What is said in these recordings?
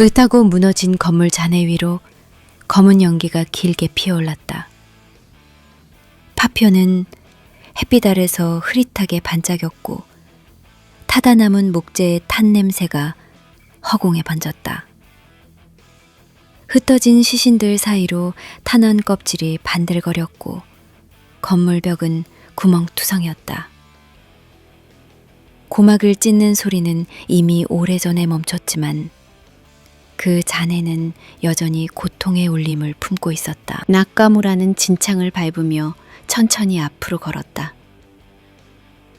으타고 무너진 건물 잔해 위로 검은 연기가 길게 피어올랐다. 파편은 햇빛 아래서 흐릿하게 반짝였고 타다 남은 목재의 탄 냄새가 허공에 번졌다. 흩어진 시신들 사이로 탄원 껍질이 반들거렸고 건물 벽은 구멍투성이었다. 고막을 찢는 소리는 이미 오래전에 멈췄지만 그 잔해는 여전히 고통의 울림을 품고 있었다. 낙가무라는 진창을 밟으며 천천히 앞으로 걸었다.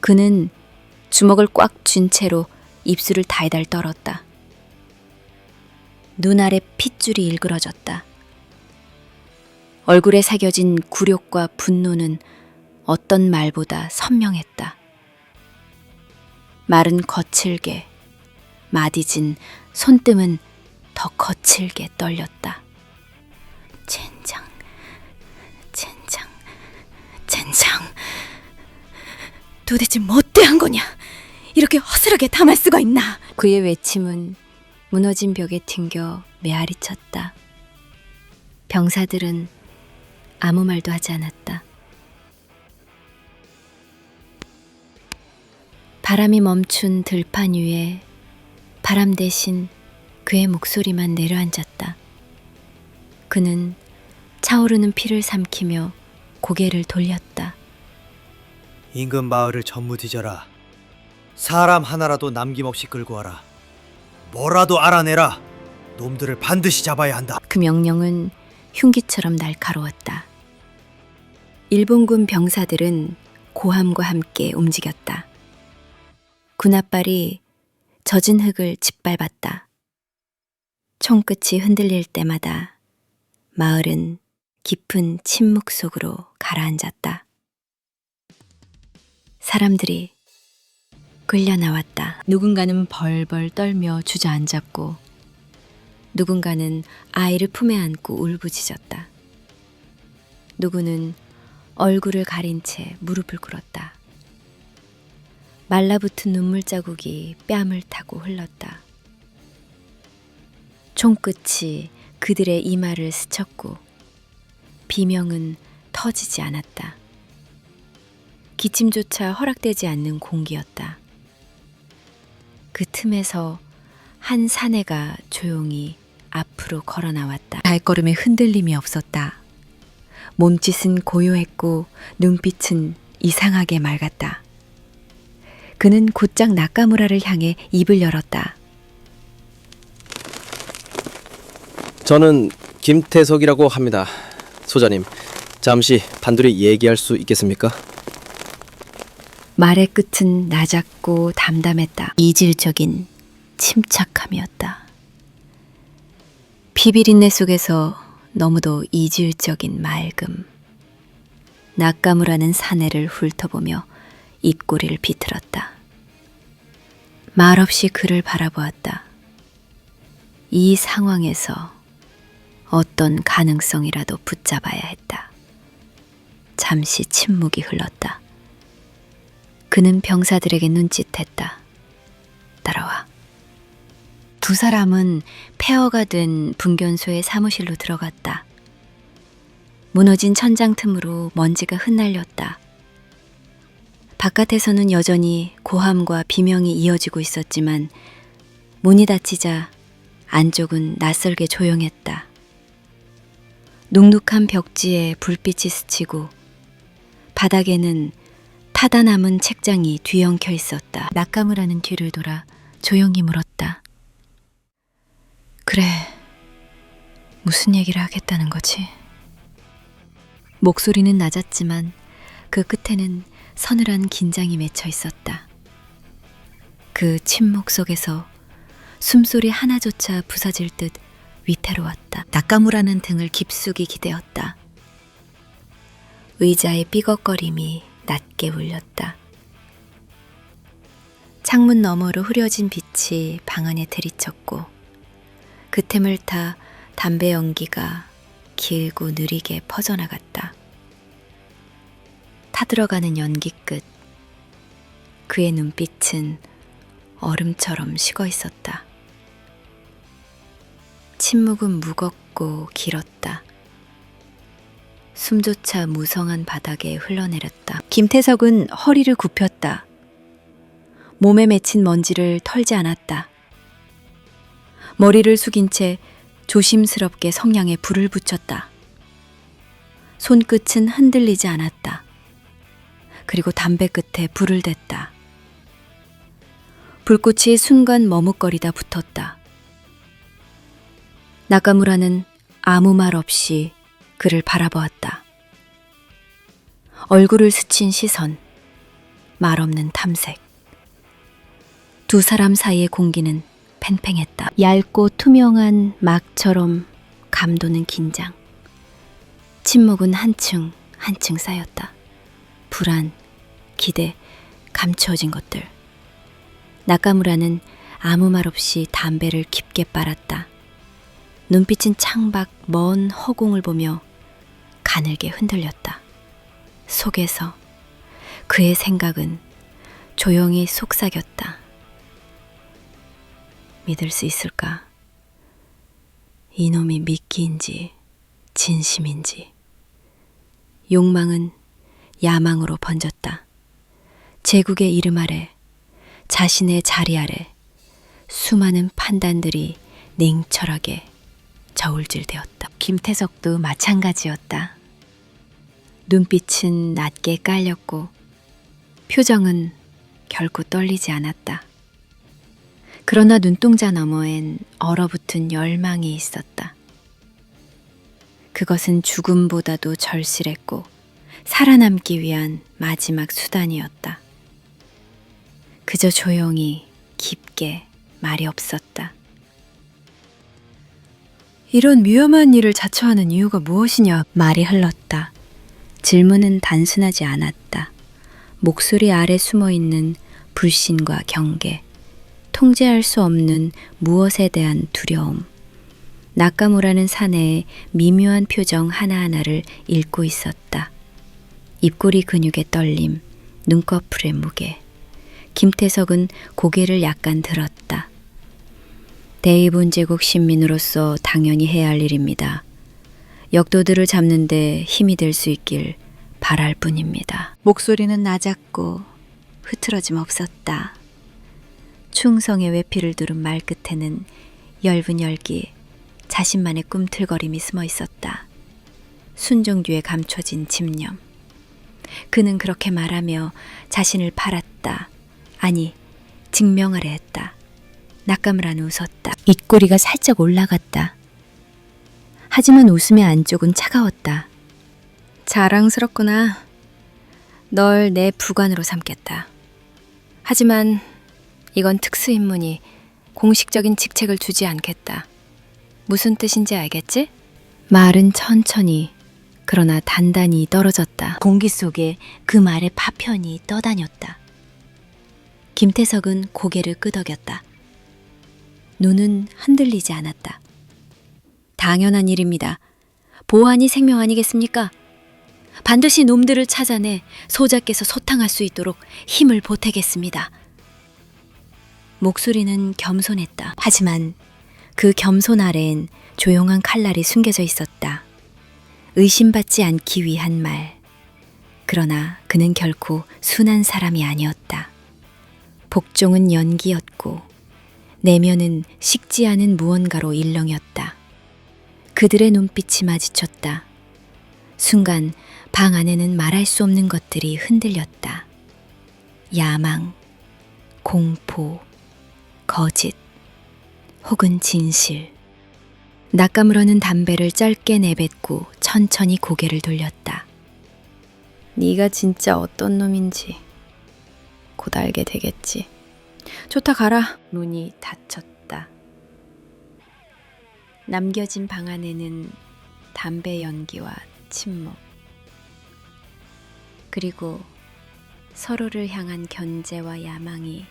그는 주먹을 꽉 쥔 채로 입술을 달달 떨었다. 눈 아래 핏줄이 일그러졌다. 얼굴에 새겨진 굴욕과 분노는 어떤 말보다 선명했다. 말은 거칠게, 마디진 손등은 더 거칠게 떨렸다. 젠장, 젠장, 젠장. 도대체 뭐 때한 거냐? 이렇게 허술하게 담을 수가 있나? 그의 외침은 무너진 벽에 튕겨 메아리 쳤다. 병사들은 아무 말도 하지 않았다. 바람이 멈춘 들판 위에 바람 대신 그의 목소리만 내려앉았다. 그는 차오르는 피를 삼키며 고개를 돌렸다. 인근 마을을 전무 뒤져라. 사람 하나라도 남김없이 끌고 와라. 뭐라도 알아내라. 놈들을 반드시 잡아야 한다. 그 명령은 흉기처럼 날카로웠다. 일본군 병사들은 고함과 함께 움직였다. 군홧발이 젖은 흙을 짓밟았다. 총끝이 흔들릴 때마다 마을은 깊은 침묵 속으로 가라앉았다. 사람들이 끌려 나왔다. 누군가는 벌벌 떨며 주저앉았고 누군가는 아이를 품에 안고 울부짖었다. 누구는 얼굴을 가린 채 무릎을 꿇었다. 말라붙은 눈물 자국이 뺨을 타고 흘렀다. 총끝이 그들의 이마를 스쳤고 비명은 터지지 않았다. 기침조차 허락되지 않는 공기였다. 그 틈에서 한 사내가 조용히 앞으로 걸어 나왔다. 발걸음에 흔들림이 없었다. 몸짓은 고요했고 눈빛은 이상하게 맑았다. 그는 곧장 나카무라를 향해 입을 열었다. 저는 김태석이라고 합니다. 소장님, 잠시 단둘이 얘기할 수 있겠습니까? 말의 끝은 낮았고 담담했다. 이질적인 침착함이었다. 비비린내 속에서 너무도 이질적인 맑음. 낙가무라는 사내를 훑어보며 입꼬리를 비틀었다. 말없이 그를 바라보았다. 이 상황에서 어떤 가능성이라도 붙잡아야 했다. 잠시 침묵이 흘렀다. 그는 병사들에게 눈짓했다. 따라와. 두 사람은 폐허가 된 분견소의 사무실로 들어갔다. 무너진 천장 틈으로 먼지가 흩날렸다. 바깥에서는 여전히 고함과 비명이 이어지고 있었지만 문이 닫히자 안쪽은 낯설게 조용했다. 눅눅한 벽지에 불빛이 스치고 바닥에는 타다 남은 책장이 뒤엉켜 있었다. 낙가무라는 뒤를 돌아 조용히 물었다. 그래, 무슨 얘기를 하겠다는 거지? 목소리는 낮았지만 그 끝에는 서늘한 긴장이 맺혀 있었다. 그 침묵 속에서 숨소리 하나조차 부서질 듯 위태로웠다. 낙가무라는 등을 깊숙이 기대었다. 의자의 삐걱거림이 낮게 울렸다. 창문 너머로 흐려진 빛이 방 안에 들이쳤고 그 틈을 타 담배 연기가 길고 느리게 퍼져나갔다. 타들어가는 연기 끝 그의 눈빛은 얼음처럼 식어 있었다. 침묵은 무겁고 길었다. 숨조차 무성한 바닥에 흘러내렸다. 김태석은 허리를 굽혔다. 몸에 맺힌 먼지를 털지 않았다. 머리를 숙인 채 조심스럽게 성냥에 불을 붙였다. 손끝은 흔들리지 않았다. 그리고 담배 끝에 불을 댔다. 불꽃이 순간 머뭇거리다 붙었다. 나카무라는 아무 말 없이 그를 바라보았다. 얼굴을 스친 시선, 말 없는 탐색. 두 사람 사이의 공기는 팽팽했다. 얇고 투명한 막처럼 감도는 긴장. 침묵은 한층 한층 쌓였다. 불안, 기대, 감추어진 것들. 나카무라는 아무 말 없이 담배를 깊게 빨았다. 눈빛은 창밖 먼 허공을 보며 가늘게 흔들렸다. 속에서 그의 생각은 조용히 속삭였다. 믿을 수 있을까? 이놈이 미끼인지 진심인지. 욕망은 야망으로 번졌다. 제국의 이름 아래, 자신의 자리 아래, 수많은 판단들이 냉철하게 저울질되었다. 김태석도 마찬가지였다. 눈빛은 낮게 깔렸고, 표정은 결코 떨리지 않았다. 그러나 눈동자 너머엔 얼어붙은 열망이 있었다. 그것은 죽음보다도 절실했고 살아남기 위한 마지막 수단이었다. 그저 조용히 깊게 말이 없었다. 이런 위험한 일을 자처하는 이유가 무엇이냐? 말이 흘렀다. 질문은 단순하지 않았다. 목소리 아래 숨어 있는 불신과 경계, 통제할 수 없는 무엇에 대한 두려움. 나카무라는 사내의 미묘한 표정 하나하나를 읽고 있었다. 입꼬리 근육의 떨림, 눈꺼풀의 무게. 김태석은 고개를 약간 들었다. 대의분 제국 신민으로서 당연히 해야 할 일입니다. 역도들을 잡는데 힘이 될 수 있길 바랄 뿐입니다. 목소리는 낮았고 흐트러짐 없었다. 충성의 외피를 두른 말 끝에는 엷은 열기, 자신만의 꿈틀거림이 숨어 있었다. 순종 뒤에 감춰진 집념. 그는 그렇게 말하며 자신을 팔았다. 아니, 증명하려 했다. 낙감을 웃었다. 입꼬리가 살짝 올라갔다. 하지만 웃음의 안쪽은 차가웠다. 자랑스럽구나. 널 내 부관으로 삼겠다. 하지만 이건 특수임무니 공식적인 직책을 주지 않겠다. 무슨 뜻인지 알겠지? 말은 천천히 그러나 단단히 떨어졌다. 공기 속에 그 말의 파편이 떠다녔다. 김태석은 고개를 끄덕였다. 눈은 흔들리지 않았다. 당연한 일입니다. 보안이 생명 아니겠습니까? 반드시 놈들을 찾아내 소자께서 소탕할 수 있도록 힘을 보태겠습니다. 목소리는 겸손했다. 하지만 그 겸손 아래엔 조용한 칼날이 숨겨져 있었다. 의심받지 않기 위한 말. 그러나 그는 결코 순한 사람이 아니었다. 복종은 연기였고 내면은 식지 않은 무언가로 일렁였다. 그들의 눈빛이 마주쳤다. 순간 방 안에는 말할 수 없는 것들이 흔들렸다. 야망, 공포, 거짓, 혹은 진실. 낚아물어는 담배를 짧게 내뱉고 천천히 고개를 돌렸다. 네가 진짜 어떤 놈인지 곧 알게 되겠지. 좋다 가라. 문이 닫혔다. 남겨진 방 안에는 담배 연기와 침묵. 그리고 서로를 향한 견제와 야망이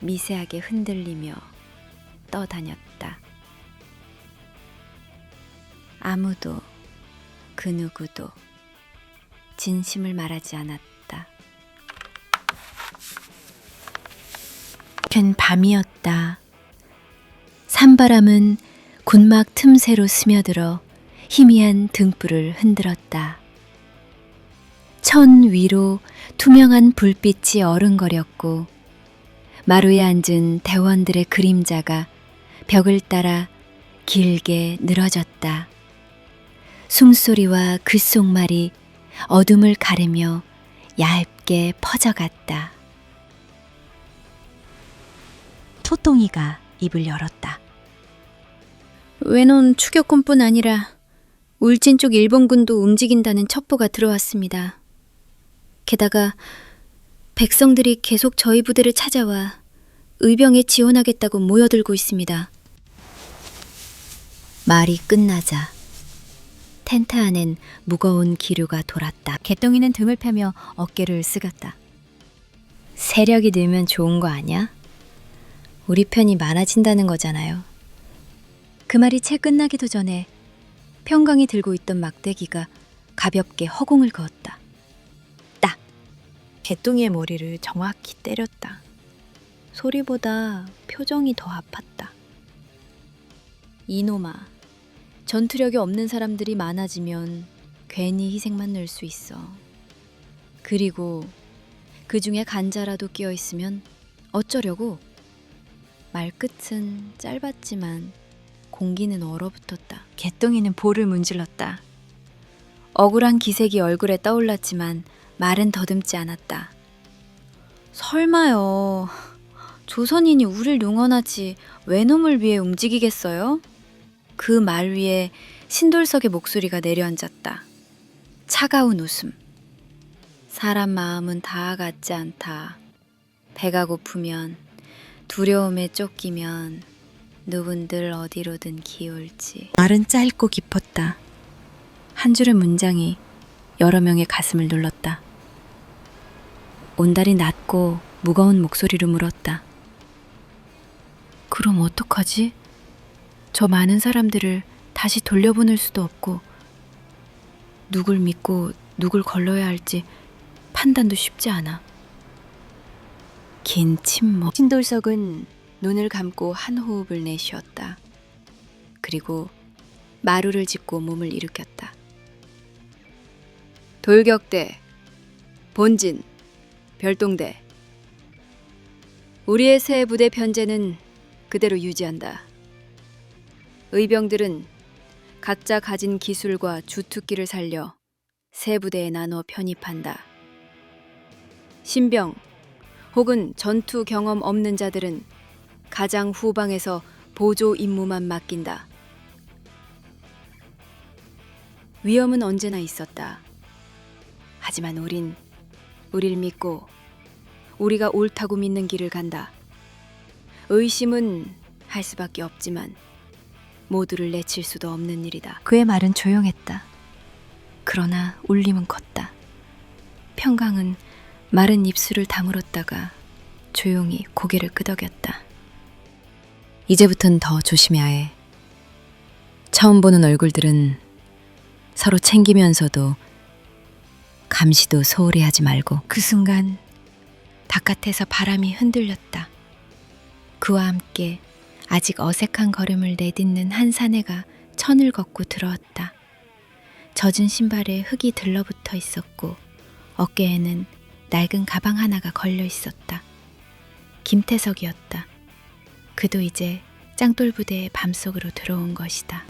미세하게 흔들리며 떠다녔다. 아무도 그 누구도 진심을 말하지 않았다. Ken 밤이었다. 산바람은 군막 틈새로 스며들어 희미한 등불을 흔들었다. 천 위로 투명한 불빛이 어른거렸고 마루에 앉은 대원들의 그림자가 벽을 따라 길게 늘어졌다. 숨소리와 귓속말이 어둠을 가르며 얇게 퍼져갔다. 소똥이가 입을 열었다. 외놈 추격군뿐 아니라 울진 쪽 일본군도 움직인다는 첩보가 들어왔습니다. 게다가 백성들이 계속 저희 부대를 찾아와 의병에 지원하겠다고 모여들고 있습니다. 말이 끝나자 텐트 안엔 무거운 기류가 돌았다. 개똥이는 등을 펴며 어깨를 쓰갔다. 세력이 늘면 좋은 거 아니야? 우리 편이 많아진다는 거잖아요. 그 말이 채 끝나기도 전에 평강이 들고 있던 막대기가 가볍게 허공을 그었다. 딱! 개똥이의 머리를 정확히 때렸다. 소리보다 표정이 더 아팠다. 이놈아, 전투력이 없는 사람들이 많아지면 괜히 희생만 늘 수 있어. 그리고 그 중에 간자라도 끼어 있으면 어쩌려고? 말끝은 짧았지만 공기는 얼어붙었다. 개똥이는 볼을 문질렀다. 억울한 기색이 얼굴에 떠올랐지만 말은 더듬지 않았다. 설마요. 조선인이 우릴 용언하지 외놈을 위해 움직이겠어요? 그 말 위에 신돌석의 목소리가 내려앉았다. 차가운 웃음. 사람 마음은 다 같지 않다. 배가 고프면 두려움에 쫓기면 누군들 어디로든 기울지. 말은 짧고 깊었다. 한 줄의 문장이 여러 명의 가슴을 눌렀다. 온달이 낮고 무거운 목소리로 물었다. 그럼 어떡하지? 저 많은 사람들을 다시 돌려보낼 수도 없고 누굴 믿고 누굴 걸러야 할지 판단도 쉽지 않아. 긴 침묵. 신돌석은 눈을 감고 한 호흡을 내쉬었다. 그리고 마루를 짚고 몸을 일으켰다. 돌격대, 본진, 별동대. 우리의 새 부대 편제는 그대로 유지한다. 의병들은 각자 가진 기술과 주특기를 살려 세 부대에 나눠 편입한다. 신병 혹은 전투 경험 없는 자들은 가장 후방에서 보조 임무만 맡긴다. 위험은 언제나 있었다. 하지만 우린 우릴 믿고 우리가 옳다고 믿는 길을 간다. 의심은 할 수밖에 없지만 모두를 내칠 수도 없는 일이다. 그의 말은 조용했다. 그러나 울림은 컸다. 평강은 마른 입술을 다물었다가 조용히 고개를 끄덕였다. 이제부턴 더 조심해야 해. 처음 보는 얼굴들은 서로 챙기면서도 감시도 소홀히 하지 말고. 그 순간 바깥에서 바람이 흔들렸다. 그와 함께 아직 어색한 걸음을 내딛는 한 사내가 천을 걷고 들어왔다. 젖은 신발에 흙이 들러붙어 있었고 어깨에는 낡은 가방 하나가 걸려 있었다. 김태석이었다. 그도 이제 짱돌 부대의 밤속으로 들어온 것이다.